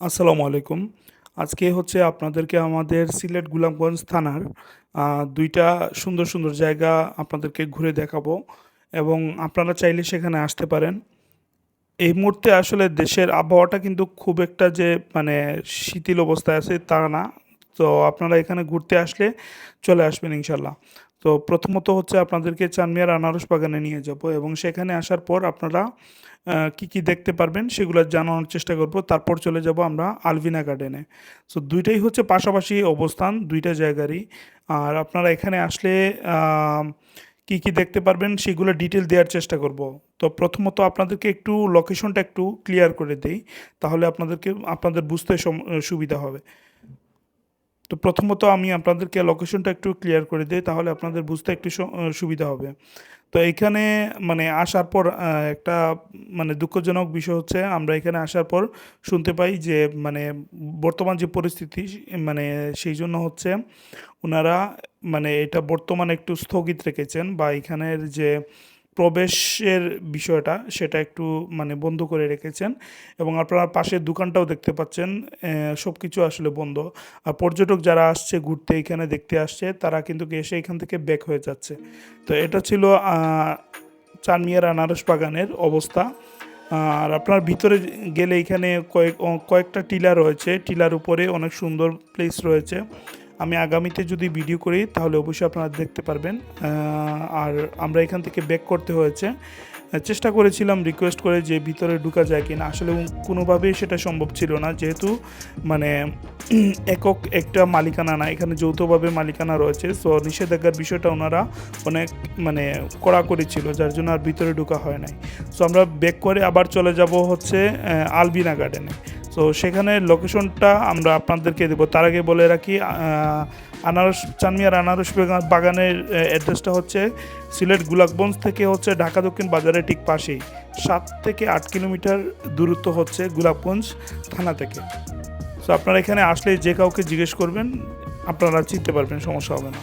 আসসালামু আলাইকুম। আজকে হচ্ছে আপনাদেরকে আমাদের সিলেট গোলাপগঞ্জ থানার দুইটা সুন্দর সুন্দর জায়গা আপনাদেরকে ঘুরে দেখাবো এবং আপনারা চাইলে সেখানে আসতে পারেন। এই মুহূর্তে আসলে দেশের আবহাওয়াটা কিন্তু খুব একটা যে মানে শীতল অবস্থায় আছে তা না। তো আপনারা এখানে ঘুরতে আসলে চলে আসবেন ইনশাল্লাহ। তো প্রথমত হচ্ছে আপনাদেরকে চানমিয়ার আনারস বাগানে নিয়ে যাব এবং সেখানে আসার পর আপনারা কি কি দেখতে পারবেন সেগুলো জানানোর চেষ্টা করব। তারপর চলে যাব আমরা আলভিনা গার্ডেনে। সো দুইটাই হচ্ছে পাশাপাশি অবস্থান, দুইটা জায়গারই। আর আপনারা এখানে আসলে কি কি দেখতে পারবেন সেগুলো ডিটেল দেওয়ার চেষ্টা করব। তো প্রথমত আপনাদেরকে একটু লোকেশনটা একটু ক্লিয়ার করে দেই, তাহলে আপনাদেরকে, আপনাদের বুঝতে সুবিধা হবে। তো প্রথমত আমি আপনাদেরকে লোকেশনটা একটু ক্লিয়ার করে দিই, তাহলে আপনাদের বুঝতে একটু সুবিধা হবে। তো এখানে মানে আসার পর একটা মানে দুঃখজনক বিষয় হচ্ছে, আমরা এখানে আসার পর শুনতে পাই যে মানে বর্তমান যে পরিস্থিতি মানে সেই জন্য হচ্ছে ওনারা মানে এটা বর্তমানে একটু স্থগিত রেখেছেন বা এখানের যে প্রবেশের বিষয়টা সেটা একটু মানে বন্ধ করে রেখেছেন এবং আপনারা পাশের দোকানটাও দেখতে পাচ্ছেন সব কিছু আসলে বন্ধ। আর পর্যটক যারা আসছে ঘুরতে এখানে দেখতে আসছে, তারা কিন্তু এসে এখান থেকে ব্যাক হয়ে যাচ্ছে। তো এটা ছিল চানমিয়ার আনারস বাগানের অবস্থা। আর আপনার ভিতরে গেলে এখানে কয়েক কয়েকটা টিলা রয়েছে। টিলার উপরে অনেক সুন্দর প্লেস রয়েছে। আমি আগামীতে যদি ভিডিও করি, তাহলে অবশ্যই আপনারা দেখতে পারবেন। আর আমরা এখান থেকে ব্যাক করতে হয়েছে। চেষ্টা করেছিলাম রিকোয়েস্ট করে যে ভিতরে ঢুকা যায় কিনা। আসলে কোনোভাবেই সেটা সম্ভব ছিল না। যেহেতু মানে একক একটা মালিকানা না, এখানে যৌথভাবে মালিকানা রয়েছে। সো নিষেধাজ্ঞার বিষয়টা ওনারা অনেক মানে কড়াকড়ি ছিল, যার জন্য আর ভিতরে ঢুকা হয় নাই। সো আমরা ব্যাক করে আবার চলে যাব হচ্ছে আলবিনা গার্ডেনে সো সেখানে লোকেশনটা আমরা আপনাদেরকে দেবো। তার আগে বলে রাখি আনারস, চানমিয়ার আনারস বাগানের অ্যাড্রেসটা হচ্ছে সিলেট গুলাকগঞ্জ থেকে হচ্ছে ঢাকা দক্ষিণ বাজারের ঠিক পাশেই। সাত থেকে আট কিলোমিটার দূরত্ব হচ্ছে গুলাবগঞ্জ থানা থেকে। সো আপনারা এখানে আসলে যে কাউকে জিজ্ঞেস করবেন, আপনারা চিনতে পারবেন, সমস্যা হবে না।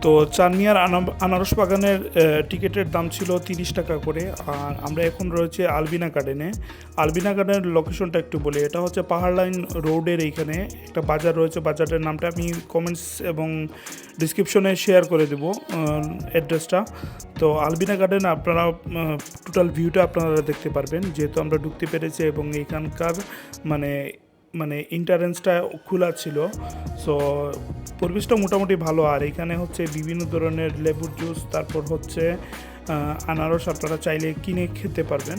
তো চানমিয়ার আনা- আনারস বাগানের টিকিটের দাম ছিল তিরিশ টাকা করে। আর আমরা এখন রয়েছে আলবিনা গার্ডেনে। আলবিনা গার্ডেনের লোকেশনটা একটু বলি। এটা হচ্ছে পাহাড় লাইন রোডের এইখানে। একটা বাজার রয়েছে। বাজারের নামটা আমি কমেন্টস এবং ডিসক্রিপশনে শেয়ার করে দেবো অ্যাড্রেসটা তো আলবিনা গার্ডেন আপনারা টোটাল ভিউটা আপনারা দেখতে পারবেন। যেহেতু আমরা ঢুকতে পেরেছি এবং এখানকার মানে মানে ইন্টারেন্সটা খোলা ছিল। সো পরিবেশটা মোটামুটি ভালো। আর এখানে হচ্ছে বিভিন্ন ধরনের লেবুর জুস, তারপর হচ্ছে আনারস আপনারা চাইলে কিনে খেতে পারবেন।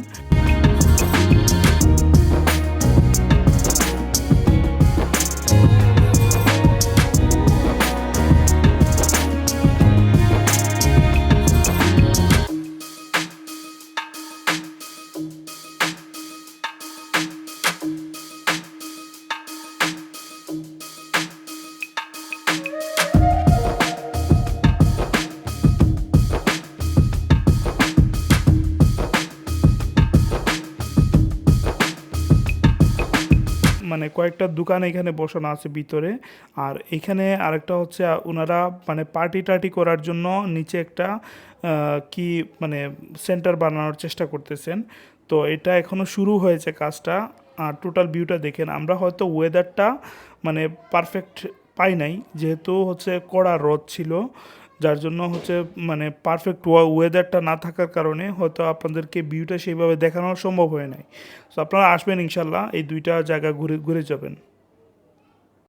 মানে কয়েকটা দোকান এখানে বসানো আছে ভিতরে। আর এখানে আরেকটা হচ্ছে ওনারা মানে পার্টি টার্টি করার জন্য নিচে একটা কি মানে সেন্টার বানানোর চেষ্টা করতেছেন। তো এটা এখনও শুরু হয়েছে কাজটা। আর টোটাল ভিউটা দেখেন, আমরা হয়তো ওয়েদারটা মানে পারফেক্ট পাই নাই, যেহেতু হচ্ছে কড়া রোদ ছিল। যার জন্য হচ্ছে মানে পারফেক্ট ওয়েদারটা না থাকার কারণে হয়তো আপনাদেরকে ভিউটা সেইভাবে দেখানো সম্ভব হয় নাই। সো আপনারা আসবেন ইনশাল্লাহ, এই দুইটা জায়গা ঘুরে ঘুরে যাবেন।